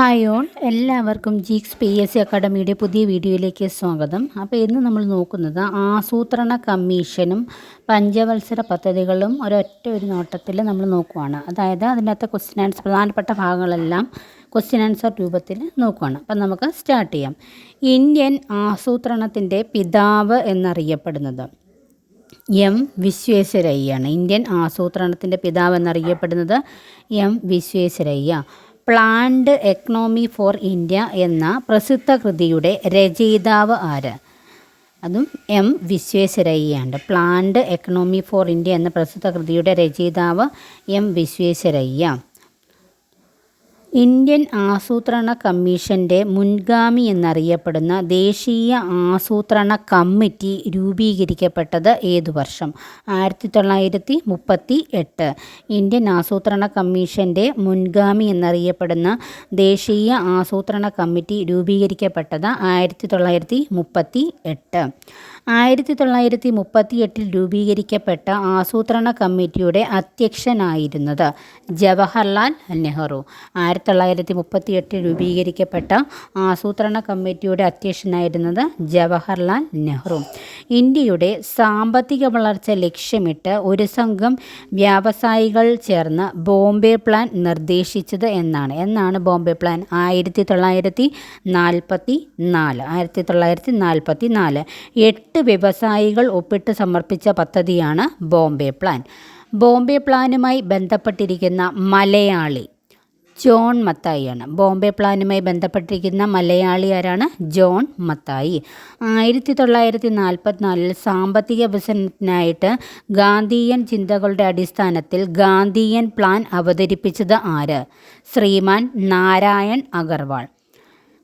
Hi ഓൺ എല്ലാവർക്കും Geeks P S C അക്കാഡമിയുടെ പുതിയ വീഡിയോയിലേക്ക് സ്വാഗതം. അപ്പോൾ ഇന്ന് നമ്മൾ നോക്കുന്നത് ആസൂത്രണ കമ്മീഷനും പഞ്ചവത്സര പദ്ധതികളും ഒരൊറ്റ ഒരു നോട്ടത്തിൽ നമ്മൾ നോക്കുവാണ്. അതായത് അതിനകത്തെ ക്വസ്റ്റ്യൻ ആൻസർ പ്രധാനപ്പെട്ട ഭാഗങ്ങളെല്ലാം ക്വസ്റ്റ്യൻ ആൻസർ രൂപത്തിൽ നോക്കുവാണ്. അപ്പം നമുക്ക് സ്റ്റാർട്ട് ചെയ്യാം. ഇന്ത്യൻ ആസൂത്രണത്തിന്റെ പിതാവ് എന്നറിയപ്പെടുന്നത് എം വിശ്വേശ്വരയ്യാണ് ഇന്ത്യൻ ആസൂത്രണത്തിന്റെ പിതാവ് എന്നറിയപ്പെടുന്നത് M Visvesvaraya. Planned economy for India എന്ന പ്രസിദ്ധ കൃതിയുടെ രചയിതാവ് ആര്? അതും എം വിശ്വേശ്വരയ്യാണ് പ്ലാൻഡ് എക്കണോമി ഫോർ ഇന്ത്യ എന്ന പ്രസിദ്ധ കൃതിയുടെ രചയിതാവ് എം വിശ്വേശ്വരയ്യ. ഇന്ത്യൻ ആസൂത്രണ കമ്മീഷന്റെ മുൻഗാമി എന്നറിയപ്പെടുന്ന ദേശീയ ആസൂത്രണ കമ്മിറ്റി രൂപീകരിക്കപ്പെട്ടത് ഏതു വർഷം? ആയിരത്തി തൊള്ളായിരത്തി മുപ്പത്തി എട്ട് ഇന്ത്യൻ ആസൂത്രണ കമ്മീഷന്റെ മുൻഗാമി എന്നറിയപ്പെടുന്ന ദേശീയ ആസൂത്രണ കമ്മിറ്റി രൂപീകരിക്കപ്പെട്ടത് ആയിരത്തി തൊള്ളായിരത്തി മുപ്പത്തി എട്ട് ആയിരത്തി തൊള്ളായിരത്തി മുപ്പത്തി എട്ടിൽ രൂപീകരിക്കപ്പെട്ട ആസൂത്രണ കമ്മിറ്റിയുടെ അധ്യക്ഷനായിരുന്നത് ജവഹർലാൽ നെഹ്റു. ആയിരത്തി തൊള്ളായിരത്തി മുപ്പത്തി എട്ടിൽ രൂപീകരിക്കപ്പെട്ട ആസൂത്രണ കമ്മിറ്റിയുടെ അധ്യക്ഷനായിരുന്നത് ജവഹർലാൽ നെഹ്റു. ഇന്ത്യയുടെ സാമ്പത്തിക വളർച്ച ലക്ഷ്യമിട്ട് ഒരു സംഘം വ്യാവസായികൾ ചേർന്ന് ബോംബെ പ്ലാൻ നിർദ്ദേശിച്ചത് എന്നാണ്. എന്നാണ് ബോംബെ പ്ലാൻ? ആയിരത്തി തൊള്ളായിരത്തി നാൽപ്പത്തി നാല് ആയിരത്തി തൊള്ളായിരത്തി നാൽപ്പത്തി നാല് എട്ട് വ്യവസായികൾ ഒപ്പിട്ട് സമർപ്പിച്ച പദ്ധതിയാണ് ബോംബെ പ്ലാൻ. ബോംബെ പ്ലാനുമായി ബന്ധപ്പെട്ടിരിക്കുന്ന മലയാളി ജോൺ മത്തായിയാണ്. ബോംബെ പ്ലാനുമായി ബന്ധപ്പെട്ടിരിക്കുന്ന മലയാളി ആരാണ്? ജോൺ മത്തായി. ആയിരത്തി തൊള്ളായിരത്തി നാൽപ്പത്തിനാലിൽ സാമ്പത്തിക വികസനത്തിനായിട്ട് ഗാന്ധിയൻ ചിന്തകളുടെ അടിസ്ഥാനത്തിൽ ഗാന്ധിയൻ പ്ലാൻ അവതരിപ്പിച്ചത് ആര്? ശ്രീമാൻ നാരായൺ അഗർവാൾ.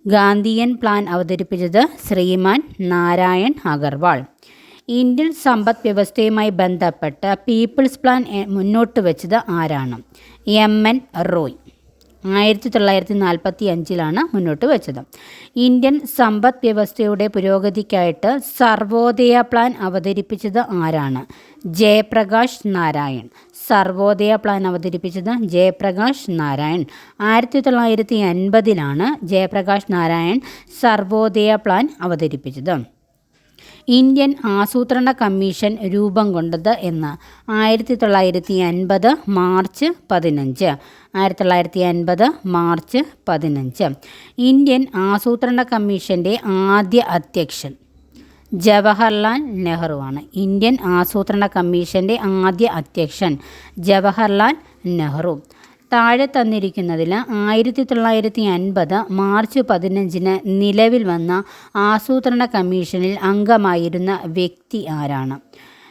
ഗാന്ധിയൻ പ്ലാൻ അവതരിപ്പിച്ചത് ശ്രീമാൻ നാരായൺ അഗർവാൾ. ഇന്ത്യൻ സമ്പദ് വ്യവസ്ഥയുമായി ബന്ധപ്പെട്ട് പീപ്പിൾസ് പ്ലാൻ മുന്നോട്ട് വെച്ചത് ആരാണ്? എം. എൻ. റോയ്. ആയിരത്തി തൊള്ളായിരത്തി നാൽപ്പത്തി അഞ്ചിലാണ് മുന്നോട്ട് വെച്ചത്. ഇന്ത്യൻ സമ്പദ് വ്യവസ്ഥയുടെ പുരോഗതിക്കായിട്ട് സർവോദയ പ്ലാൻ അവതരിപ്പിച്ചത് ആരാണ്? ജയപ്രകാശ് നാരായൺ. സർവോദയ പ്ലാൻ അവതരിപ്പിച്ചത് ജയപ്രകാശ് നാരായൺ. ആയിരത്തി തൊള്ളായിരത്തി അൻപതിലാണ് ജയപ്രകാശ് നാരായൺ സർവോദയ പ്ലാൻ അവതരിപ്പിച്ചത്. ഇന്ത്യൻ ആസൂത്രണ കമ്മീഷൻ രൂപം കൊണ്ടത് എന്ന്. ആയിരത്തി തൊള്ളായിരത്തി അൻപത് മാർച്ച് പതിനഞ്ച്. ആയിരത്തി തൊള്ളായിരത്തി അൻപത് മാർച്ച് പതിനഞ്ച്. ഇന്ത്യൻ ആസൂത്രണ കമ്മീഷന്റെ ആദ്യ അധ്യക്ഷൻ ജവഹർലാൽ നെഹ്റുവാണ് ഇന്ത്യൻ ആസൂത്രണ കമ്മീഷന്റെ ആദ്യ അധ്യക്ഷൻ ജവഹർലാൽ നെഹ്റു. താഴെ തന്നിരിക്കുന്നതിൽ ആയിരത്തി തൊള്ളായിരത്തി അൻപത് മാർച്ച് പതിനഞ്ചിന് നിലവിൽ വന്ന ആസൂത്രണ കമ്മീഷനിൽ അംഗമായിരുന്ന വ്യക്തി ആരാണ്?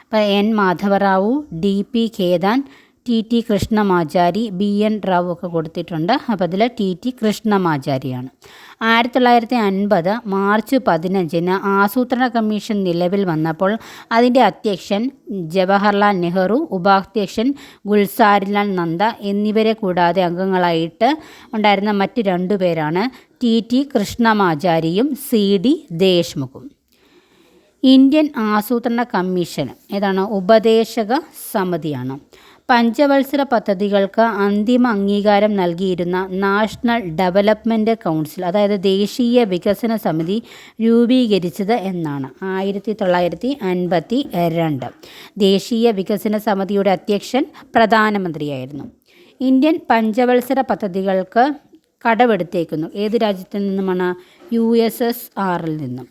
അപ്പോൾ N. Madhavarao D. P. Khaitan T T Krishnamachari B N Rao ഒക്കെ കൊടുത്തിട്ടുണ്ട്. അപ്പോൾ അതിൽ ടി ടി കൃഷ്ണമാചാരിയാണ്. ആയിരത്തി തൊള്ളായിരത്തി അൻപത് മാർച്ച് പതിനഞ്ചിന് ആസൂത്രണ കമ്മീഷൻ നിലവിൽ വന്നപ്പോൾ അതിന്റെ അധ്യക്ഷൻ ജവഹർലാൽ നെഹ്റു ഉപാധ്യക്ഷൻ ഗുൽസാരിലാൽ നന്ദ എന്നിവരെ കൂടാതെ അംഗങ്ങളായിട്ട് ഉണ്ടായിരുന്ന മറ്റ് രണ്ടു പേരാണ് ടി ടി കൃഷ്ണമാചാരിയും സി ഡി ദേശ്മുഖും. ഇന്ത്യൻ ആസൂത്രണ കമ്മീഷൻ ഏതാണ്? ഉപദേശക സമിതിയാണ്. പഞ്ചവത്സര പദ്ധതികൾക്ക് അന്തിമ അംഗീകാരം നൽകിയിരുന്ന നാഷണൽ ഡെവലപ്മെന്റ് കൗൺസിൽ അതായത് ദേശീയ വികസന സമിതി രൂപീകരിച്ചത് എന്നാണ്. ആയിരത്തി തൊള്ളായിരത്തി അൻപത്തി രണ്ട് ദേശീയ വികസന സമിതിയുടെ അധ്യക്ഷൻ പ്രധാനമന്ത്രിയായിരുന്നു. ഇന്ത്യൻ പഞ്ചവത്സര പദ്ധതികൾക്ക് കടമെടുത്തേക്കുന്നു. ഏത് രാജ്യത്തിൽ നിന്നുമാണ്? യു എസ് എസ് ആറിൽ നിന്നും.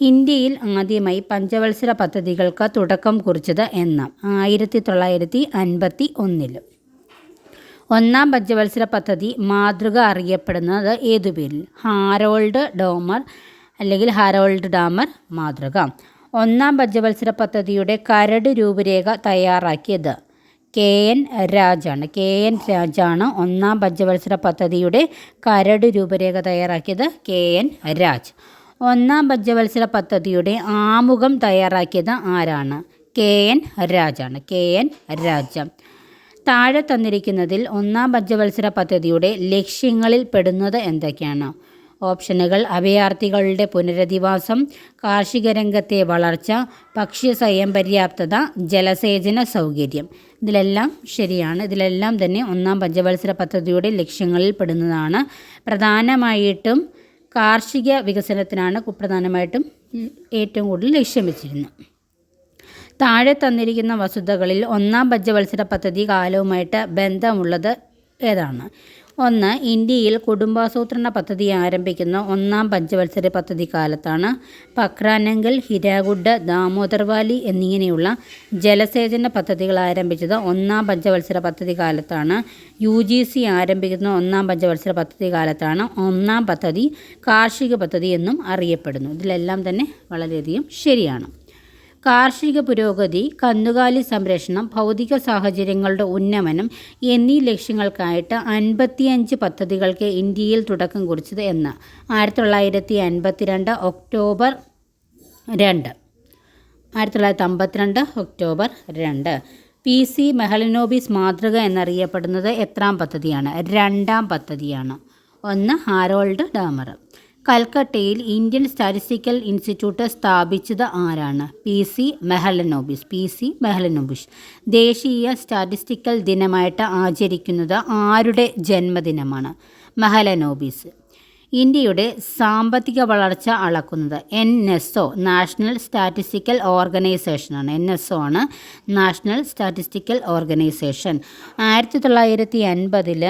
ഇന്ത്യയിൽ ആദ്യമായി പഞ്ചവത്സര പദ്ധതികൾക്ക് തുടക്കം കുറിച്ചത് എന്ന്. ആയിരത്തി തൊള്ളായിരത്തി അൻപത്തി ഒന്നിൽ ഒന്നാം പഞ്ചവത്സര പദ്ധതി മാതൃക അറിയപ്പെടുന്നത് ഏതു പേരിൽ ഹാരോൾഡ് ഡോമർ അല്ലെങ്കിൽ ഹാരോൾഡ് ഡാമർ മാതൃക. ഒന്നാം പഞ്ചവത്സര പദ്ധതിയുടെ കരട് രൂപരേഖ തയ്യാറാക്കിയത് കെ എൻ രാജാണ്. കെ എൻ രാജാണ് ഒന്നാം പഞ്ചവത്സര പദ്ധതിയുടെ കരട് രൂപരേഖ തയ്യാറാക്കിയത് കെ എൻ രാജ്. ഒന്നാം പഞ്ചവത്സര പദ്ധതിയുടെ ആമുഖം തയ്യാറാക്കിയത് ആരാണ്? K N രാജാണ്. K N Raj. താഴെ തന്നിരിക്കുന്നതിൽ ഒന്നാം പഞ്ചവത്സര പദ്ധതിയുടെ ലക്ഷ്യങ്ങളിൽ പെടുന്നത് എന്തൊക്കെയാണ്? ഓപ്ഷനുകൾ അഭയാർത്ഥികളുടെ പുനരധിവാസം കാർഷിക രംഗത്തെ വളർച്ച ഭക്ഷ്യ സ്വയം പര്യാപ്തത ജലസേചന സൗകര്യം. ഇതിലെല്ലാം ശരിയാണ്. ഇതിലെല്ലാം തന്നെ ഒന്നാം പഞ്ചവത്സര പദ്ധതിയുടെ ലക്ഷ്യങ്ങളിൽ പെടുന്നതാണ്. പ്രധാനമായിട്ടും കാർഷിക വികസനത്തിനാണ് പ്രധാനമായിട്ടും ഏറ്റവും കൂടുതൽ ലക്ഷ്യം വെച്ചിരുന്നത്. താഴെ തന്നിരിക്കുന്ന വസ്തുതകളിൽ ഒന്നാം പഞ്ചവത്സര പദ്ധതി കാലവുമായിട്ട് ബന്ധമുള്ളത് ഏതാണ്? ഒന്ന് ഇന്ത്യയിൽ കുടുംബാസൂത്രണ പദ്ധതി ആരംഭിക്കുന്ന ഒന്നാം പഞ്ചവത്സര പദ്ധതി കാലത്താണ് പക്രാനങ്കൽ ഹിരാഗുഡ് ദാമോദർവാലി എന്നിങ്ങനെയുള്ള ജലസേചന പദ്ധതികൾ ആരംഭിച്ചത് ഒന്നാം പഞ്ചവത്സര പദ്ധതി കാലത്താണ് യു ജി സി ആരംഭിക്കുന്ന ഒന്നാം പഞ്ചവത്സര പദ്ധതി കാലത്താണ് ഒന്നാം പദ്ധതി കാർഷിക പദ്ധതി എന്നും അറിയപ്പെടുന്നു. ഇതിലെല്ലാം തന്നെ വളരെയധികം ശരിയാണ്. കാർഷിക പുരോഗതി കന്നുകാലി സംരക്ഷണം ഭൗതിക സാഹചര്യങ്ങളുടെ ഉന്നമനം എന്നീ ലക്ഷ്യങ്ങൾക്കായിട്ട് അൻപത്തിയഞ്ച് പദ്ധതികൾക്ക് ഇന്ത്യയിൽ തുടക്കം കുറിച്ചത് എന്ന്. ആയിരത്തി തൊള്ളായിരത്തി അൻപത്തിരണ്ട് ഒക്ടോബർ രണ്ട്. ആയിരത്തി തൊള്ളായിരത്തി അമ്പത്തിരണ്ട് ഒക്ടോബർ രണ്ട്. പി സി മെഹലനോബിസ് മാതൃക എന്നറിയപ്പെടുന്നത് എത്രാം പദ്ധതിയാണ്? രണ്ടാം പദ്ധതിയാണ്. ഒന്ന് ഹാരോൾഡ് ഡാമർ. കൽക്കട്ടയിൽ ഇന്ത്യൻ സ്റ്റാറ്റിസ്റ്റിക്കൽ ഇൻസ്റ്റിറ്റ്യൂട്ട് സ്ഥാപിച്ചത് ആരാണ്? P C Mahalanobis P C Mahalanobis ദേശീയ സ്റ്റാറ്റിസ്റ്റിക്കൽ ദിനമായിട്ട് ആചരിക്കുന്നത് ആരുടെ ജന്മദിനമാണ്? മെഹലനോബിസ് ഇന്ത്യയുടെ സാമ്പത്തിക വളർച്ച അളക്കുന്നത് N S O national statistical ഓർഗനൈസേഷനാണ്. N S O ആണ് നാഷണൽ സ്റ്റാറ്റിസ്റ്റിക്കൽ ഓർഗനൈസേഷൻ. ആയിരത്തി തൊള്ളായിരത്തി അൻപതിൽ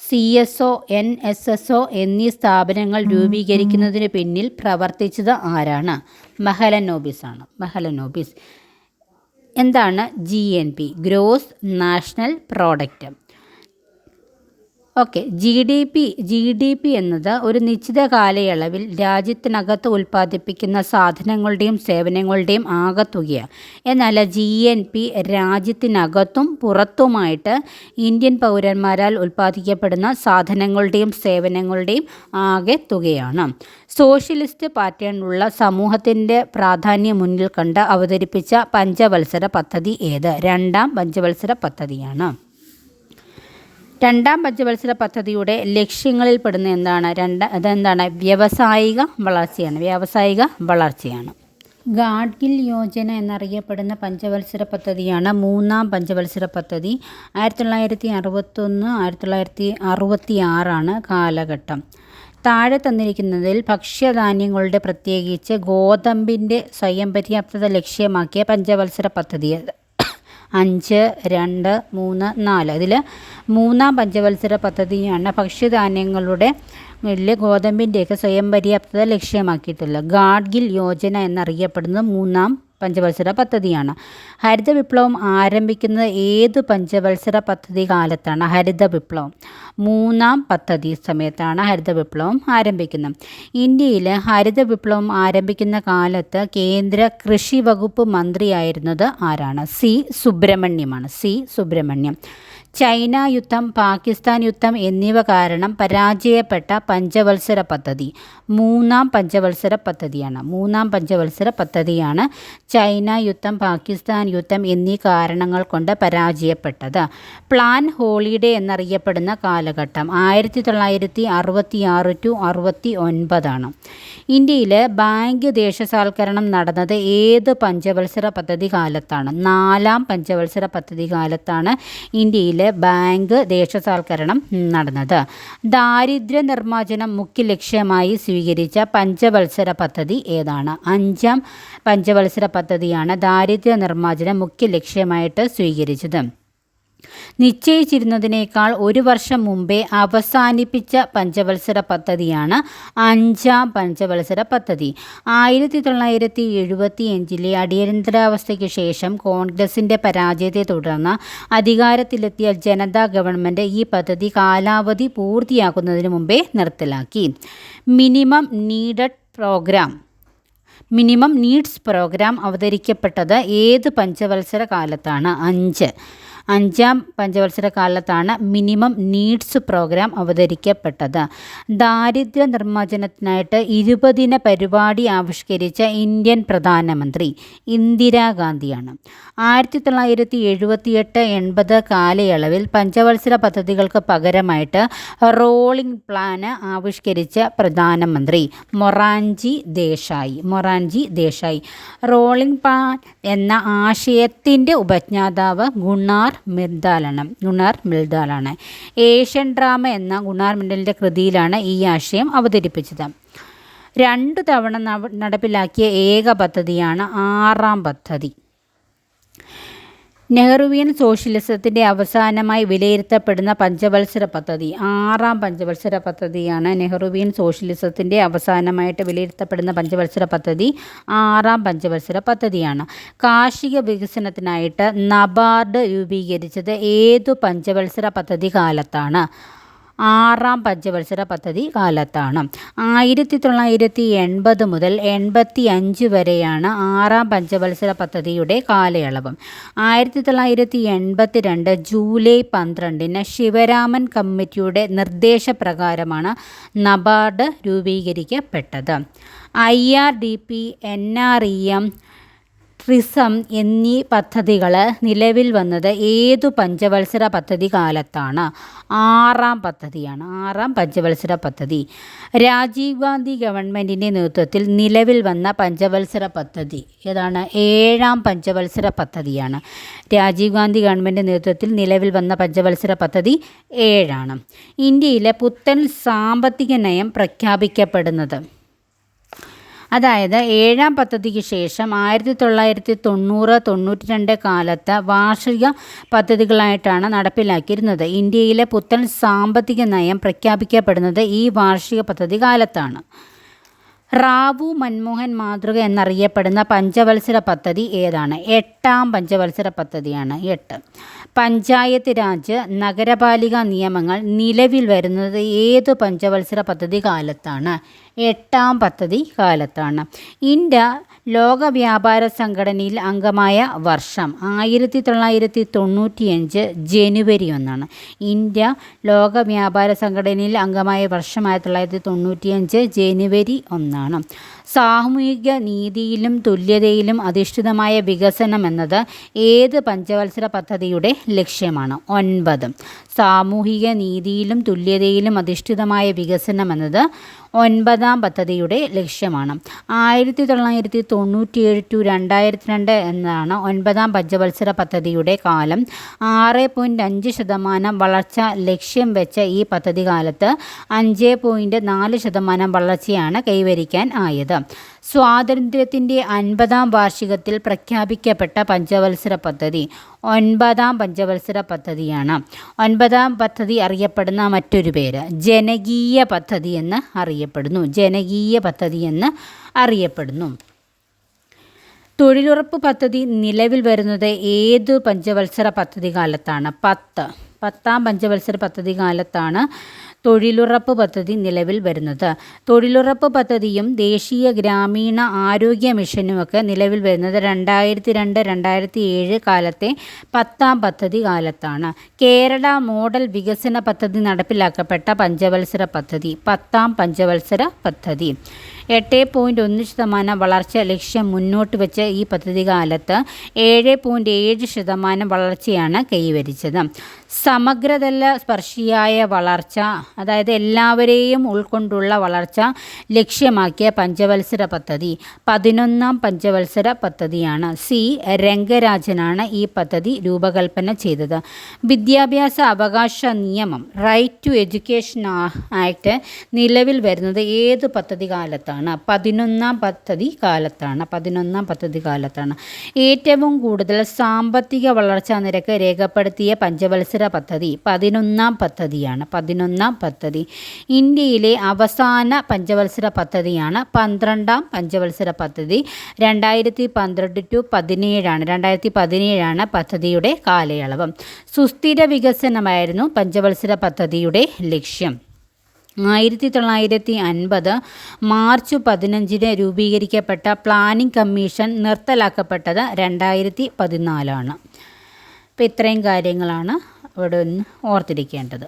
C S O N S S O എന്നീ സ്ഥാപനങ്ങൾ രൂപീകരിക്കുന്നതിന് പിന്നിൽ പ്രവർത്തിച്ചത് ആരാണ്? മഹലൻ ആണ്. മെഹലനോബിസ് എന്താണ്? G N P gross national product. Okay. G D P G D P എന്നത് ഒരു നിശ്ചിത കാലയളവിൽ രാജ്യത്തിനകത്ത് ഉൽപ്പാദിപ്പിക്കുന്ന സാധനങ്ങളുടെയും സേവനങ്ങളുടെയും ആകത്തുകയാണ്. എന്നാൽ ജി എൻ പി രാജ്യത്തിനകത്തും പുറത്തുമായിട്ട് ഇന്ത്യൻ പൗരന്മാരാൽ ഉൽപ്പാദിക്കപ്പെടുന്ന സാധനങ്ങളുടെയും സേവനങ്ങളുടെയും ആകെ തുകയാണ് സോഷ്യലിസ്റ്റ് പാറ്റേണിലുള്ള സമൂഹത്തിന്റെ പ്രാധാന്യം മുന്നിൽ കണ്ട് അവതരിപ്പിച്ച പഞ്ചവത്സര പദ്ധതി ഏത്? രണ്ടാം പഞ്ചവത്സര പദ്ധതിയാണ്. രണ്ടാം പഞ്ചവത്സര പദ്ധതിയുടെ ലക്ഷ്യങ്ങളിൽ പെടുന്ന എന്താണ്? രണ്ട് അതെന്താണ്? വ്യാവസായിക വളർച്ചയാണ്. വ്യാവസായിക വളർച്ചയാണ്. ഗാഡ്ഗിൽ യോജന എന്നറിയപ്പെടുന്ന പഞ്ചവത്സര പദ്ധതിയാണ് മൂന്നാം പഞ്ചവത്സര പദ്ധതി. ആയിരത്തി തൊള്ളായിരത്തി അറുപത്തൊന്ന് ആയിരത്തി തൊള്ളായിരത്തി അറുപത്തി ആറാണ് കാലഘട്ടം. താഴെ തന്നിരിക്കുന്നതിൽ ഭക്ഷ്യധാന്യങ്ങളുടെ പ്രത്യേകിച്ച് ഗോതമ്പിന്റെ സ്വയം പര്യാപ്തത ലക്ഷ്യമാക്കിയ പഞ്ചവത്സര പദ്ധതി? അഞ്ച് രണ്ട് മൂന്ന് നാല്. ഇതിൽ മൂന്നാം പഞ്ചവത്സര പദ്ധതിയാണ് ഭക്ഷ്യധാന്യങ്ങളുടെ ഗോതമ്പിന്റെയൊക്കെ സ്വയം പര്യാപ്തത ലക്ഷ്യമാക്കിയിട്ടുള്ളത്. ഗാഡ്ഗിൽ യോജന എന്നറിയപ്പെടുന്ന മൂന്നാം പഞ്ചവത്സര പദ്ധതിയാണ്. ഹരിത വിപ്ലവം ആരംഭിക്കുന്നത് ഏത് പഞ്ചവത്സര പദ്ധതി കാലത്താണ്? ഹരിത വിപ്ലവം മൂന്നാം പദ്ധതി സമയത്താണ് ഹരിത വിപ്ലവം ആരംഭിക്കുന്നത്. ഇന്ത്യയിൽ ഹരിത വിപ്ലവം ആരംഭിക്കുന്ന കാലത്ത് കേന്ദ്ര കൃഷി വകുപ്പ് മന്ത്രിയായിരുന്നത് ആരാണ്? സി സുബ്രഹ്മണ്യമാണ്. സി സുബ്രഹ്മണ്യം. ചൈന യുദ്ധം പാകിസ്ഥാൻ യുദ്ധം എന്നിവ കാരണം പരാജയപ്പെട്ട പഞ്ചവത്സര പദ്ധതി. മൂന്നാം പഞ്ചവത്സര പദ്ധതിയാണ്. മൂന്നാം പഞ്ചവത്സര പദ്ധതിയാണ് ചൈന യുദ്ധം പാകിസ്ഥാൻ യുദ്ധം എന്നീ കാരണങ്ങൾ കൊണ്ട് പരാജയപ്പെട്ടത്. പ്ലാൻ ഹോളിഡേ എന്നറിയപ്പെടുന്ന കാലഘട്ടം ആയിരത്തി തൊള്ളായിരത്തി അറുപത്തി ആറ് ടു അറുപത്തി ഒൻപതാണ് ഇന്ത്യയിൽ ബാങ്ക് ദേശസാൽക്കരണം നടന്നത് ഏത് പഞ്ചവത്സര പദ്ധതി കാലത്താണ്? നാലാം പഞ്ചവത്സര പദ്ധതി കാലത്താണ് ഇന്ത്യയിൽ ബാങ്ക് ദേശസാൽക്കരണം നടന്നത്. ദാരിദ്ര്യ നിർമ്മാർജനം മുഖ്യ ലക്ഷ്യമായി സ്വീകരിച്ച പഞ്ചവത്സര പദ്ധതി ഏതാണ്? അഞ്ചാം പഞ്ചവത്സര പദ്ധതിയാണ് ദാരിദ്ര്യ നിർമ്മാർജനം മുഖ്യ ലക്ഷ്യമായിട്ട് സ്വീകരിച്ചത്. നിശ്ചയിച്ചിരുന്നതിനേക്കാൾ ഒരു വർഷം മുമ്പേ അവസാനിപ്പിച്ച പഞ്ചവത്സര പദ്ധതിയാണ് അഞ്ചാം പഞ്ചവത്സര പദ്ധതി. ആയിരത്തി തൊള്ളായിരത്തി എഴുപത്തി അഞ്ചിലെ അടിയന്തരാവസ്ഥയ്ക്ക് ശേഷം കോൺഗ്രസിന്റെ പരാജയത്തെ തുടർന്ന് അധികാരത്തിലെത്തിയ ജനതാ ഗവൺമെന്റ് ഈ പദ്ധതി കാലാവധി പൂർത്തിയാക്കുന്നതിന് മുമ്പേ നിർത്തലാക്കി. Minimum needed programme minimum needs programme അവതരിക്കപ്പെട്ടത് ഏത് പഞ്ചവത്സര കാലത്താണ്? അഞ്ച്. അഞ്ചാം പഞ്ചവത്സര കാലത്താണ് മിനിമം നീഡ്സ് പ്രോഗ്രാം അവതരിക്കപ്പെട്ടത്. ദാരിദ്ര്യ നിർമ്മാർജനത്തിനായിട്ട് ഇരുപതിന പരിപാടി ആവിഷ്കരിച്ച ഇന്ത്യൻ പ്രധാനമന്ത്രി ഇന്ദിരാഗാന്ധിയാണ്. ആയിരത്തി തൊള്ളായിരത്തി എഴുപത്തിയെട്ട് എൺപത് കാലയളവിൽ പഞ്ചവത്സര പദ്ധതികൾക്ക് പകരമായിട്ട് റോളിംഗ് പ്ലാന് ആവിഷ്കരിച്ച പ്രധാനമന്ത്രി മൊറാൻജി ദേശായി മൊറാൻജി ദേശായി. റോളിംഗ് പ്ലാൻ എന്ന ആശയത്തിന്റെ ഉപജ്ഞാതാവ് ഗുണാർ മിർദാലാണ് ഗുണാർ മിർദാലാണ് ഏഷ്യൻ ഡ്രാമ എന്ന ഗുണാർ മിർദലിന്റെ കൃതിയിലാണ് ഈ ആശയം അവതരിപ്പിച്ചത്. രണ്ടു തവണ നടപ്പിലാക്കിയ ഏക പദ്ധതിയാണ് ആറാം പദ്ധതി. നെഹ്റുവിയൻ സോഷ്യലിസത്തിന്റെ അവസാനമായി വിലയിരുത്തപ്പെടുന്ന പഞ്ചവത്സര പദ്ധതി. ആറാം പഞ്ചവത്സര പദ്ധതിയാണ് നെഹ്റുവിയൻ സോഷ്യലിസത്തിന്റെ അവസാനമായിട്ട് വിലയിരുത്തപ്പെടുന്ന പഞ്ചവത്സര പദ്ധതി. ആറാം പഞ്ചവത്സര പദ്ധതിയാണ്. കാർഷിക വികസനത്തിനായിട്ട് നബാർഡ് രൂപീകരിച്ചത് ഏതു പഞ്ചവത്സര പദ്ധതി കാലത്താണ്? ആറാം പഞ്ചവത്സര പദ്ധതി കാലത്താണ്. ആയിരത്തി തൊള്ളായിരത്തി എൺപത് മുതൽ എൺപത്തി അഞ്ച് വരെയാണ് ആറാം പഞ്ചവത്സര പദ്ധതിയുടെ കാലയളവ്. ആയിരത്തി തൊള്ളായിരത്തി എൺപത്തി രണ്ട് ജൂലൈ പന്ത്രണ്ടിന് ശിവരാമൻ കമ്മിറ്റിയുടെ നിർദ്ദേശപ്രകാരമാണ് NABARD രൂപീകരിക്കപ്പെട്ടത്. I R D P N R E P TRYSEM എന്നീ പദ്ധതികൾ നിലവിൽ വന്നത് ഏതു പഞ്ചവത്സര പദ്ധതി കാലത്താണ്? ആറാം പദ്ധതിയാണ്. ആറാം പഞ്ചവത്സര പദ്ധതി. രാജീവ് ഗാന്ധി ഗവൺമെന്റിന്റെ നേതൃത്വത്തിൽ നിലവിൽ വന്ന പഞ്ചവത്സര പദ്ധതി ഏതാണ്? ഏഴാം പഞ്ചവത്സര പദ്ധതിയാണ്. രാജീവ് ഗാന്ധി ഗവൺമെന്റ് നേതൃത്വത്തിൽ നിലവിൽ വന്ന പഞ്ചവത്സര പദ്ധതി ഏഴാണ്. ഇന്ത്യയിലെ പുത്തൻ സാമ്പത്തിക നയം പ്രഖ്യാപിക്കപ്പെടുന്നത് അതായത് ഏഴാം പദ്ധതിക്ക് ശേഷം ആയിരത്തി തൊള്ളായിരത്തി തൊണ്ണൂറ് തൊണ്ണൂറ്റി രണ്ട് കാലത്ത് വാർഷിക പദ്ധതികളായിട്ടാണ് നടപ്പിലാക്കിയിരുന്നത്. ഇന്ത്യയിലെ പുത്തൻ സാമ്പത്തിക നയം പ്രഖ്യാപിക്കപ്പെടുന്നത് ഈ വാർഷിക പദ്ധതി കാലത്താണ്. റാവു മൻമോഹൻ മാതൃക എന്നറിയപ്പെടുന്ന പഞ്ചവത്സര പദ്ധതി ഏതാണ്? എട്ടാം പഞ്ചവത്സര പദ്ധതിയാണ് എട്ട്. പഞ്ചായത്ത് രാജ് നഗരപാലിക നിയമങ്ങൾ നിലവിൽ വരുന്നത് ഏത് പഞ്ചവത്സര പദ്ധതി കാലത്താണ്? എട്ടാം പദ്ധതി കാലത്താണ്. ഇന്ത്യ ലോക വ്യാപാര സംഘടനയിൽ അംഗമായ വർഷം ആയിരത്തി തൊള്ളായിരത്തി തൊണ്ണൂറ്റിയഞ്ച് ജനുവരി ഒന്നാണ്. ഇന്ത്യ ലോക വ്യാപാര സംഘടനയിൽ അംഗമായ വർഷം ആയിരത്തി തൊള്ളായിരത്തി തൊണ്ണൂറ്റിയഞ്ച് ജനുവരി ഒന്നാണ്. സാമൂഹിക നീതിയിലും തുല്യതയിലും അധിഷ്ഠിതമായ വികസനം എന്നത് ഏത് പഞ്ചവത്സര പദ്ധതിയുടെ ലക്ഷ്യമാണ്? ഒൻപത്. സാമൂഹിക നീതിയിലും തുല്യതയിലും അധിഷ്ഠിതമായ വികസനം എന്നത് ഒൻപതാം പദ്ധതിയുടെ ലക്ഷ്യമാണ്. ആയിരത്തി തൊള്ളായിരത്തി തൊണ്ണൂറ്റിയേഴ് ടു രണ്ടായിരത്തി രണ്ട് എന്നാണ് ഒൻപതാം പഞ്ചവത്സര പദ്ധതിയുടെ കാലം. ആറ് പോയിന്റ് അഞ്ച് ശതമാനം വളർച്ച ലക്ഷ്യം വെച്ച ഈ പദ്ധതി കാലത്ത് അഞ്ച് പോയിന്റ് നാല് ശതമാനം വളർച്ചയാണ് കൈവരിക്കാൻ ആയത്. സ്വാതന്ത്ര്യത്തിന്റെ അൻപതാം വാർഷികത്തിൽ പ്രഖ്യാപിക്കപ്പെട്ട പഞ്ചവത്സര പദ്ധതി ഒൻപതാം പഞ്ചവത്സര പദ്ധതിയാണ്. ഒൻപതാം പദ്ധതി അറിയപ്പെടുന്ന മറ്റൊരു പേര് ജനകീയ പദ്ധതി എന്ന് അറിയപ്പെടുന്നു. ജനകീയ പദ്ധതി എന്ന് അറിയപ്പെടുന്നു. തൊഴിലുറപ്പ് പദ്ധതി നിലവിൽ വരുന്നത് ഏത് പഞ്ചവത്സര പദ്ധതി കാലത്താണ്? പത്ത്. പത്താം പഞ്ചവത്സര പദ്ധതി കാലത്താണ് തൊഴിലുറപ്പ് പദ്ധതി നിലവിൽ വരുന്നത്. തൊഴിലുറപ്പ് പദ്ധതിയും ദേശീയ ഗ്രാമീണ ആരോഗ്യ മിഷനുമൊക്കെ നിലവിൽ വരുന്നത് രണ്ടായിരത്തി രണ്ട് രണ്ടായിരത്തി ഏഴ് കാലത്തെ പത്താം പദ്ധതി കാലത്താണ്. കേരള മോഡൽ വികസന പദ്ധതി നടപ്പിലാക്കപ്പെട്ട പഞ്ചവത്സര പദ്ധതി പത്താം പഞ്ചവത്സര പദ്ധതി. എട്ട് പോയിന്റ് ഒന്ന് ശതമാനം വളർച്ച ലക്ഷ്യം മുന്നോട്ട് വെച്ച് ഈ പദ്ധതി കാലത്ത് ഏഴ് പോയിന്റ് ഏഴ് ശതമാനം വളർച്ചയാണ് കൈവരിച്ചത്. സമഗ്രതല സ്പർശിയായ വളർച്ച അതായത് എല്ലാവരെയും ഉൾക്കൊണ്ടുള്ള വളർച്ച ലക്ഷ്യമാക്കിയ പഞ്ചവത്സര പദ്ധതി പതിനൊന്നാം പഞ്ചവത്സര പദ്ധതിയാണ്. സി. രംഗരാജനാണ് ഈ പദ്ധതി രൂപകൽപ്പന ചെയ്തത്. വിദ്യാഭ്യാസ അവകാശ നിയമം റൈറ്റ് ടു എഡ്യൂക്കേഷൻ ആക്ട് നിലവിൽ വരുന്നത് ഏത് പദ്ധതി കാലത്താണ്. പതിനൊന്നാം പദ്ധതി കാലത്താണ്. പതിനൊന്നാം പദ്ധതി കാലത്താണ്. ഏറ്റവും കൂടുതൽ സാമ്പത്തിക വളർച്ചാ നിരക്ക് രേഖപ്പെടുത്തിയ പഞ്ചവത്സര പദ്ധതി പതിനൊന്നാം പദ്ധതിയാണ്. പതിനൊന്നാം പദ്ധതി. ഇന്ത്യയിലെ അവസാന പഞ്ചവത്സര പദ്ധതിയാണ് പന്ത്രണ്ടാം പഞ്ചവത്സര പദ്ധതി. രണ്ടായിരത്തി പന്ത്രണ്ട് ടു പതിനേഴാണ്. രണ്ടായിരത്തി പതിനേഴാണ് പദ്ധതിയുടെ കാലയളവ്. സുസ്ഥിര വികസനമായിരുന്നു പഞ്ചവത്സര പദ്ധതിയുടെ ലക്ഷ്യം. ആയിരത്തി തൊള്ളായിരത്തി അൻപത് മാർച്ച് പതിനഞ്ചിന് രൂപീകരിക്കപ്പെട്ട പ്ലാനിംഗ് കമ്മീഷൻ നിർത്തലാക്കപ്പെട്ടത് രണ്ടായിരത്തി പതിനാലാണ് അപ്പോൾ ഇത്രയും കാര്യങ്ങളാണ് ഇവിടെ ഒന്ന് ഓർത്തിരിക്കേണ്ടത്.